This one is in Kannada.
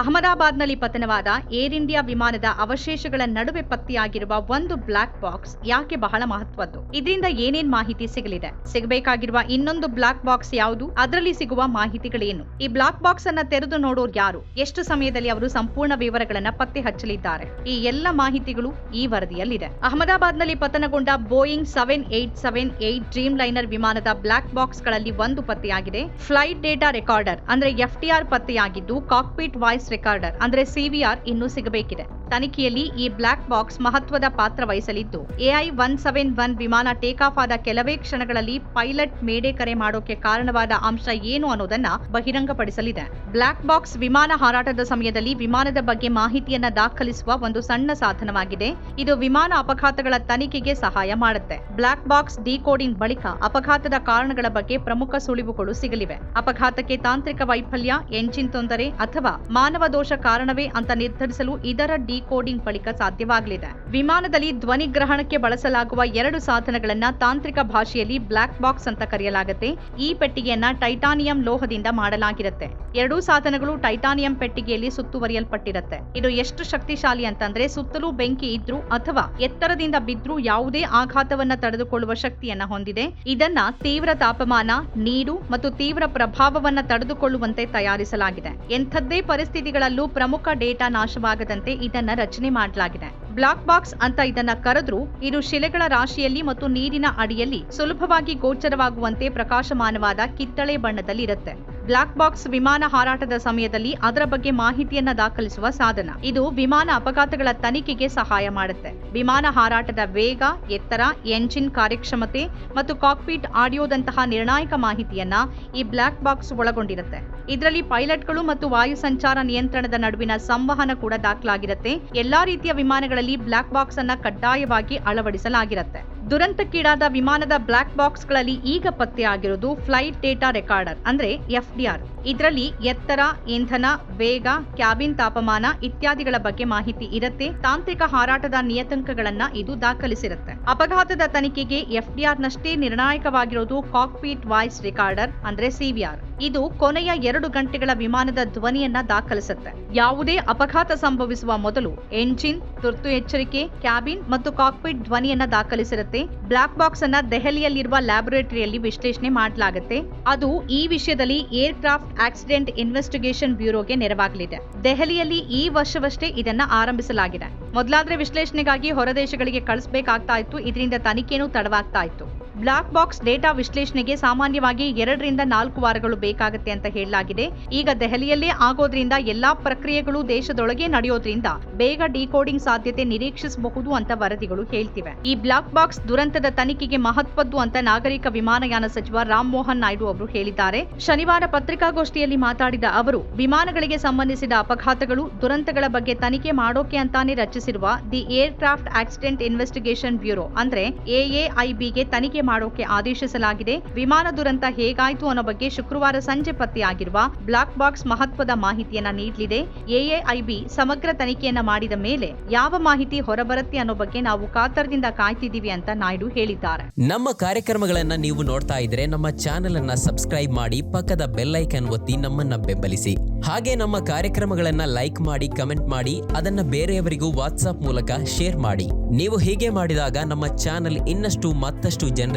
ಅಹಮದಾಬಾದ್ನಲ್ಲಿ ಪತನವಾದ ಏರ್ ಇಂಡಿಯಾ ವಿಮಾನದ ಅವಶೇಷಗಳ ನಡುವೆ ಪತ್ತೆಯಾಗಿರುವ ಒಂದು ಬ್ಲಾಕ್ ಬಾಕ್ಸ್ ಯಾಕೆ ಬಹಳ ಮಹತ್ವದ್ದು? ಇದರಿಂದ ಏನೇನ್ ಮಾಹಿತಿ ಸಿಗಲಿದೆ? ಸಿಗಬೇಕಾಗಿರುವ ಇನ್ನೊಂದು ಬ್ಲಾಕ್ ಬಾಕ್ಸ್ ಯಾವುದು? ಅದರಲ್ಲಿ ಸಿಗುವ ಮಾಹಿತಿಗಳೇನು? ಈ ಬ್ಲಾಕ್ ಬಾಕ್ಸ್ ಅನ್ನ ತೆರೆದು ನೋಡೋರು ಯಾರು? ಎಷ್ಟು ಸಮಯದಲ್ಲಿ ಅವರು ಸಂಪೂರ್ಣ ವಿವರಗಳನ್ನ ಪತ್ತೆ ಹಚ್ಚಲಿದ್ದಾರೆ? ಈ ಎಲ್ಲ ಮಾಹಿತಿಗಳು ಈ ವರದಿಯಲ್ಲಿದೆ. ಅಹಮದಾಬಾದ್ನಲ್ಲಿ ಪತನಗೊಂಡ Boeing seven eight seven eight Dreamliner ವಿಮಾನದ ಬ್ಲಾಕ್ ಬಾಕ್ಸ್ಗಳಲ್ಲಿ ಒಂದು ಪತ್ತೆಯಾಗಿದೆ. ಫ್ಲೈಟ್ ಡೇಟಾ ರೆಕಾರ್ಡರ್, ಅಂದ್ರೆ ಎಫ್ಟಿಆರ್ ಪತ್ತೆಯಾಗಿದ್ದು, ಕಾಕ್ಪಿಟ್ ವಾಯ್ಸ್ ರೆಕಾರ್ಡರ್ ಅಂದ್ರೆ ಸಿವಿಆರ್ ಇನ್ನೂ ಸಿಗಬೇಕಿದೆ. ತನಿಖೆಯಲ್ಲಿ ಈ ಬ್ಲಾಕ್ ಬಾಕ್ಸ್ ಮಹತ್ವದ ಪಾತ್ರ ವಹಿಸಲಿದ್ದು ಎಐ ಒನ್ ಸೆವೆನ್ ಒನ್ ವಿಮಾನ ಟೇಕ್ ಆಫ್ ಆದ ಕೆಲವೇ ಕ್ಷಣಗಳಲ್ಲಿ ಪೈಲಟ್ ಮೇಡೆ ಕರೆ ಮಾಡೋಕೆ ಕಾರಣವಾದ ಅಂಶ ಏನು ಅನ್ನೋದನ್ನ ಬಹಿರಂಗಪಡಿಸಲಿದೆ. ಬ್ಲಾಕ್ ಬಾಕ್ಸ್ ವಿಮಾನ ಹಾರಾಟದ ಸಮಯದಲ್ಲಿ ವಿಮಾನದ ಬಗ್ಗೆ ಮಾಹಿತಿಯನ್ನ ದಾಖಲಿಸುವ ಒಂದು ಸಣ್ಣ ಸಾಧನವಾಗಿದೆ. ಇದು ವಿಮಾನ ಅಪಘಾತಗಳ ತನಿಖೆಗೆ ಸಹಾಯ ಮಾಡುತ್ತೆ. ಬ್ಲಾಕ್ ಬಾಕ್ಸ್ ಡಿಕೋಡಿಂಗ್ ಬಳಿಕ ಅಪಘಾತದ ಕಾರಣಗಳ ಬಗ್ಗೆ ಪ್ರಮುಖ ಸುಳಿವುಗಳು ಸಿಗಲಿವೆ. ಅಪಘಾತಕ್ಕೆ ತಾಂತ್ರಿಕ ವೈಫಲ್ಯ, ಎಂಜಿನ್ ತೊಂದರೆ ಅಥವಾ ಮಾನವ ದೋಷ ಕಾರಣವೇ ಅಂತ ನಿರ್ಧರಿಸಲು ಇದರ ಡಿಕೋಡಿಂಗ್ ಬಳಿಕ ಸಾಧ್ಯವಾಗಲಿದೆ. ವಿಮಾನದಲ್ಲಿ ಧ್ವನಿ ಗ್ರಹಣಕ್ಕೆ ಬಳಸಲಾಗುವ ಎರಡು ಸಾಧನಗಳನ್ನ ತಾಂತ್ರಿಕ ಭಾಷೆಯಲ್ಲಿ ಬ್ಲಾಕ್ ಬಾಕ್ಸ್ ಅಂತ ಕರೆಯಲಾಗುತ್ತೆ. ಈ ಪೆಟ್ಟಿಗೆಯನ್ನ ಟೈಟಾನಿಯಂ ಲೋಹದಿಂದ ಮಾಡಲಾಗಿರುತ್ತೆ. ಎರಡೂ ಸಾಧನಗಳು ಟೈಟಾನಿಯಂ ಪೆಟ್ಟಿಗೆಯಲ್ಲಿ ಸುತ್ತುವರಿಯಲ್ಪಟ್ಟಿರುತ್ತೆ. ಇದು ಎಷ್ಟು ಶಕ್ತಿಶಾಲಿ ಅಂತಂದ್ರೆ ಸುತ್ತಲೂ ಬೆಂಕಿ ಇದ್ರೂ ಅಥವಾ ಎತ್ತರದಿಂದ ಬಿದ್ರೂ ಯಾವುದೇ ಆಘಾತವನ್ನ ತಡೆದುಕೊಳ್ಳುವ ಶಕ್ತಿಯನ್ನ ಹೊಂದಿದೆ. ಇದನ್ನ ತೀವ್ರ ತಾಪಮಾನ, ನೀರು ಮತ್ತು ತೀವ್ರ ಪ್ರಭಾವವನ್ನ ತಡೆದುಕೊಳ್ಳುವಂತೆ ತಯಾರಿಸಲಾಗಿದೆ. ಎಂಥದ್ದೇ ಪರಿಸ್ಥಿತಿಗಳಲ್ಲೂ ಪ್ರಮುಖ ಡೇಟಾ ನಾಶವಾಗದಂತೆ ಇದನ್ನ ರಚನೆ ಮಾಡಲಾಗಿದೆ. ಬ್ಲಾಕ್ ಬಾಕ್ಸ್ ಅಂತ ಇದನ್ನ ಕರೆದ್ರು ಇದು ಶಿಲೆಗಳ ರಾಶಿಯಲ್ಲಿ ಮತ್ತು ನೀರಿನ ಅಡಿಯಲ್ಲಿ ಸುಲಭವಾಗಿ ಗೋಚರವಾಗುವಂತೆ ಪ್ರಕಾಶಮಾನವಾದ ಕಿತ್ತಳೆ ಬಣ್ಣದಲ್ಲಿ ಇರುತ್ತೆ ಬ್ಲಾಕ್ ಬಾಕ್ಸ್ ವಿಮಾನ ಹಾರಾಟದ ಸಮಯದಲ್ಲಿ ಅದರ ಬಗ್ಗೆ ಮಾಹಿತಿಯನ್ನ ದಾಖಲಿಸುವ ಸಾಧನ. ಇದು ವಿಮಾನ ಅಪಘಾತಗಳ ತನಿಖೆಗೆ ಸಹಾಯ ಮಾಡುತ್ತೆ. ವಿಮಾನ ಹಾರಾಟದ ವೇಗ, ಎತ್ತರ, ಎಂಜಿನ್ ಕಾರ್ಯಕ್ಷಮತೆ ಮತ್ತು ಕಾಕ್ಪಿಟ್ ಆಡಿಯೋದಂತಹ ನಿರ್ಣಾಯಕ ಮಾಹಿತಿಯನ್ನ ಈ ಬ್ಲಾಕ್ ಬಾಕ್ಸ್ ಒಳಗೊಂಡಿರುತ್ತೆ. ಇದರಲ್ಲಿ ಪೈಲಟ್ಗಳು ಮತ್ತು ವಾಯು ಸಂಚಾರ ನಿಯಂತ್ರಣದ ನಡುವಿನ ಸಂವಹನ ಕೂಡ ದಾಖಲಾಗಿರುತ್ತೆ. ಎಲ್ಲಾ ರೀತಿಯ ವಿಮಾನಗಳಲ್ಲಿ ಬ್ಲಾಕ್ ಬಾಕ್ಸ್ ಅನ್ನ ಕಡ್ಡಾಯವಾಗಿ ಅಳವಡಿಸಲಾಗಿರುತ್ತೆ. ದುರಂತಕ್ಕೀಡಾದ ವಿಮಾನದ ಬ್ಲಾಕ್ ಬಾಕ್ಸ್ಗಳಲ್ಲಿ ಈಗ ಪತ್ತೆಯಾಗಿರುವುದು ಫ್ಲೈಟ್ ಡೇಟಾ ರೆಕಾರ್ಡರ್, ಅಂದ್ರೆ ಎಫ್ಡಿಆರ್. ಇದರಲ್ಲಿ ಎತ್ತರ, ಇಂಧನ, ವೇಗ, ಕ್ಯಾಬಿನ್ ತಾಪಮಾನ ಇತ್ಯಾದಿಗಳ ಬಗ್ಗೆ ಮಾಹಿತಿ ಇರುತ್ತೆ. ತಾಂತ್ರಿಕ ಹಾರಾಟದ ನಿಯತಾಂಕಗಳನ್ನ ಇದು ದಾಖಲಿಸಿರುತ್ತೆ. ಅಪಘಾತದ ತನಿಖೆಗೆ ಎಫ್ಡಿಆರ್ ನಷ್ಟೇ ನಿರ್ಣಾಯಕವಾಗಿರೋದು ಕಾಕ್ಪೀಟ್ ವಾಯ್ಸ್ ರೆಕಾರ್ಡರ್, ಅಂದ್ರೆ ಸಿವಿಆರ್ ಇದು ಕೊನೆಯ ಎರಡು ಗಂಟೆಗಳ ವಿಮಾನದ ಧ್ವನಿಯನ್ನ ದಾಖಲಿಸುತ್ತೆ. ಯಾವುದೇ ಅಪಘಾತ ಸಂಭವಿಸುವ ಮೊದಲು ಎಂಜಿನ್, ತುರ್ತು ಎಚ್ಚರಿಕೆ, ಕ್ಯಾಬಿನ್ ಮತ್ತು ಕಾಕ್ಪಿಟ್ ಧ್ವನಿಯನ್ನ ದಾಖಲಿಸಿರುತ್ತೆ. ಬ್ಲಾಕ್ ಬಾಕ್ಸ್ ಅನ್ನ ದೆಹಲಿಯಲ್ಲಿರುವ ಲ್ಯಾಬೊರೇಟರಿಯಲ್ಲಿ ವಿಶ್ಲೇಷಣೆ ಮಾಡಲಾಗುತ್ತೆ. ಅದು ಈ ವಿಷಯದಲ್ಲಿ ಏರ್ ಕ್ರಾಫ್ಟ್ ಆಕ್ಸಿಡೆಂಟ್ ಇನ್ವೆಸ್ಟಿಗೇಷನ್ ಬ್ಯೂರೋಗೆ ನೆರವಾಗಲಿದೆ. ದೆಹಲಿಯಲ್ಲಿ ಈ ವರ್ಷವಷ್ಟೇ ಇದನ್ನ ಆರಂಭಿಸಲಾಗಿದೆ. ಮೊದಲಾದ್ರೆ ವಿಶ್ಲೇಷಣೆಗಾಗಿ ಹೊರದೇಶಗಳಿಗೆ ಕಳಿಸಬೇಕಾಗ್ತಾ ಇತ್ತು. ಇದರಿಂದ ತನಿಖೆನೂ ತಡವಾಗ್ತಾ ಇತ್ತು. ಬ್ಲಾಕ್ ಬಾಕ್ಸ್ ಡೇಟಾ ವಿಶ್ಲೇಷಣೆಗೆ ಸಾಮಾನ್ಯವಾಗಿ ಎರಡರಿಂದ ನಾಲ್ಕು ವಾರಗಳು ಬೇಕಾಗುತ್ತೆ ಅಂತ ಹೇಳಲಾಗಿದೆ. ಈಗ ದೆಹಲಿಯಲ್ಲೇ ಆಗೋದ್ರಿಂದ ಎಲ್ಲಾ ಪ್ರಕ್ರಿಯೆಗಳು ದೇಶದೊಳಗೆ ನಡೆಯೋದ್ರಿಂದ ಬೇಗ ಡಿಕೋಡಿಂಗ್ ಸಾಧ್ಯತೆ ನಿರೀಕ್ಷಿಸಬಹುದು ಅಂತ ವರದಿಗಳು ಹೇಳ್ತಿವೆ. ಈ ಬ್ಲಾಕ್ ಬಾಕ್ಸ್ ದುರಂತದ ತನಿಖೆಗೆ ಮಹತ್ವದ್ದು ಅಂತ ನಾಗರಿಕ ವಿಮಾನಯಾನ ಸಚಿವ ರಾಮ್ ಮೋಹನ್ ನಾಯ್ಡು ಅವರು ಹೇಳಿದ್ದಾರೆ. ಶನಿವಾರ ಪತ್ರಿಕಾಗೋಷ್ಠಿಯಲ್ಲಿ ಮಾತಾಡಿದ ಅವರು, ವಿಮಾನಗಳಿಗೆ ಸಂಬಂಧಿಸಿದ ಅಪಘಾತಗಳು ದುರಂತಗಳ ಬಗ್ಗೆ ತನಿಖೆ ಮಾಡೋಕೆ ಅಂತಾನೆ ರಚಿಸಿರುವ the aircraft accident investigation bureau ಅಂದ್ರೆ ಎಎಐಬಿಗೆ ತನಿಖೆ ಮಾಡೋಕೆ ಆದೇಶಿಸಲಾಗಿದೆ. ವಿಮಾನ ದುರಂತ ಹೇಗಾಯ್ತು ಅನ್ನೋ ಬಗ್ಗೆ ಶುಕ್ರವಾರ ಸಂಜೆ ಪತ್ತೆಯಾಗಿರುವ ಬ್ಲಾಕ್ ಬಾಕ್ಸ್ ಮಹತ್ವದ ಮಾಹಿತಿಯನ್ನ ನೀಡಲಿದೆ. ಎಎಐಬಿ ಸಮಗ್ರ ತನಿಖೆಯನ್ನ ಮಾಡಿದ ಮೇಲೆ ಯಾವ ಮಾಹಿತಿ ಹೊರಬರುತ್ತೆ ಅನ್ನೋ ಬಗ್ಗೆ ನಾವು ಕಾತರದಿಂದ ಕಾಯ್ತಿದ್ದೀವಿ ಅಂತ ನಾಯ್ಡು ಹೇಳಿದ್ದಾರೆ. ನಮ್ಮ ಕಾರ್ಯಕ್ರಮಗಳನ್ನ ನೀವು ನೋಡ್ತಾ ಇದ್ರೆ ನಮ್ಮ ಚಾನೆಲ್ ಅನ್ನ ಸಬ್ಸ್ಕ್ರೈಬ್ ಮಾಡಿ ಪಕ್ಕದ ಬೆಲ್ ಐಕನ್ ಒತ್ತಿ ನಮ್ಮನ್ನ ಬೆಂಬಲಿಸಿ. ಹಾಗೆ ನಮ್ಮ ಕಾರ್ಯಕ್ರಮಗಳನ್ನ ಲೈಕ್ ಮಾಡಿ, ಕಮೆಂಟ್ ಮಾಡಿ, ಅದನ್ನ ಬೇರೆಯವರಿಗೂ ವಾಟ್ಸ್ಆಪ್ ಮೂಲಕ ಶೇರ್ ಮಾಡಿ. ನೀವು ಹೀಗೆ ಮಾಡಿದಾಗ ನಮ್ಮ ಚಾನೆಲ್ ಇನ್ನಷ್ಟು ಮತ್ತಷ್ಟು